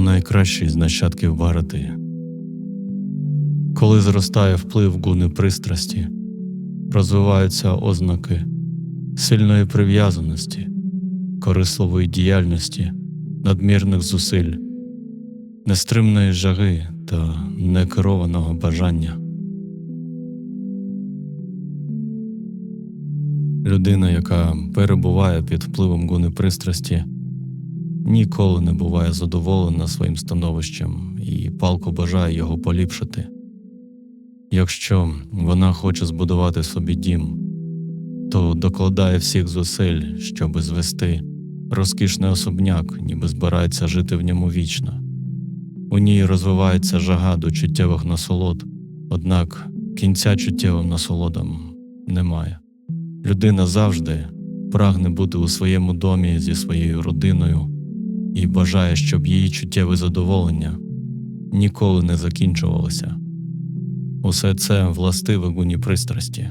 Воно найкращий з нащадків Барати. Коли зростає вплив гуни пристрасті, розвиваються ознаки сильної прив'язаності, корисливої діяльності, надмірних зусиль, нестримної жаги та некерованого бажання. Людина, яка перебуває під впливом гуни пристрасті, ніколи не буває задоволена своїм становищем і палко бажає його поліпшити. Якщо вона хоче збудувати собі дім, то докладає всіх зусиль, щоби звести розкішний особняк, ніби збирається жити в ньому вічно. У ній розвивається жага до чуттєвих насолод, однак кінця чуттєвим насолодам немає. Людина завжди прагне бути у своєму домі зі своєю родиною і бажає, щоб її чуттєве задоволення ніколи не закінчувалося. Усе це властиве гуні пристрасті.